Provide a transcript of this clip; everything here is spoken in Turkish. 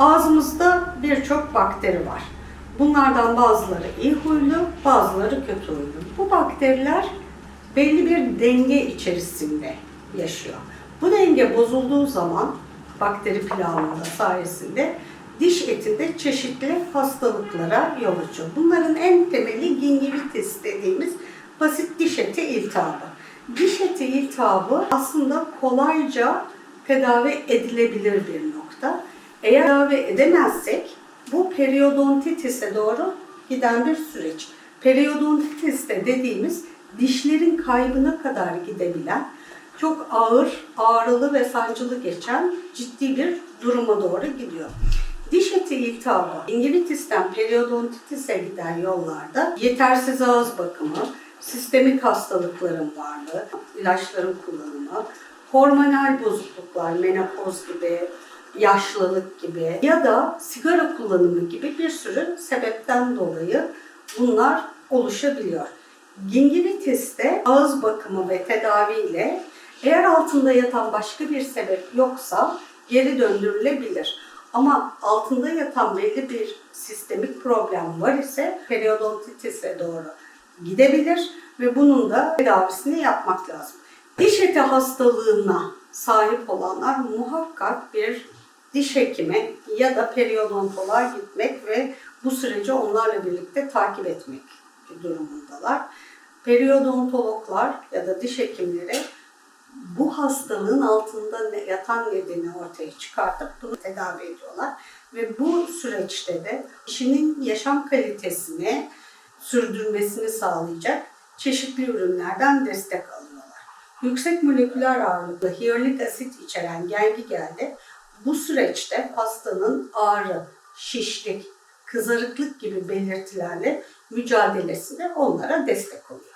Ağzımızda birçok bakteri var. Bunlardan bazıları iyi huylu, bazıları kötü huylu. Bu bakteriler belli bir denge içerisinde yaşıyor. Bu denge bozulduğu zaman bakteri planlılığı sayesinde diş etinde çeşitli hastalıklara yol açıyor. Bunların en temeli gingivitis dediğimiz basit diş eti iltihabı. Diş eti iltihabı aslında kolayca tedavi edilebilir bir nokta. Eğer tedavi edemezsek bu periodontitise doğru giden bir süreç. Periodontitis de dediğimiz dişlerin kaybına kadar gidebilen, çok ağır, ağrılı ve sancılı geçen ciddi bir duruma doğru gidiyor. Diş eti iltihabı, gingivitis'ten periodontitise giden yollarda yetersiz ağız bakımı, sistemik hastalıkların varlığı, ilaçların kullanımı, hormonal bozukluklar, menopoz gibi, yaşlılık gibi ya da sigara kullanımı gibi bir sürü sebepten dolayı bunlar oluşabiliyor. Gingivitis'te ağız bakımı ve tedaviyle eğer altında yatan başka bir sebep yoksa geri döndürülebilir. Ama altında yatan belli bir sistemik problem var ise periodontitise doğru gidebilir ve bunun da tedavisini yapmak lazım. Diş eti hastalığına sahip olanlar muhakkak bir diş hekimi ya da periodontoloğa gitmek ve bu süreci onlarla birlikte takip etmek durumundalar. Periodontologlar ya da diş hekimleri bu hastalığın altında yatan nedeni ortaya çıkartıp bunu tedavi ediyorlar. Ve bu süreçte de kişinin yaşam kalitesini sürdürmesini sağlayacak çeşitli ürünlerden destek alıyorlar. Yüksek moleküler ağırlıklı hyaluronik asit içeren gelde bu süreçte hastanın ağrı, şişlik, kızarıklık gibi belirtilerle mücadelesinde onlara destek oluyor.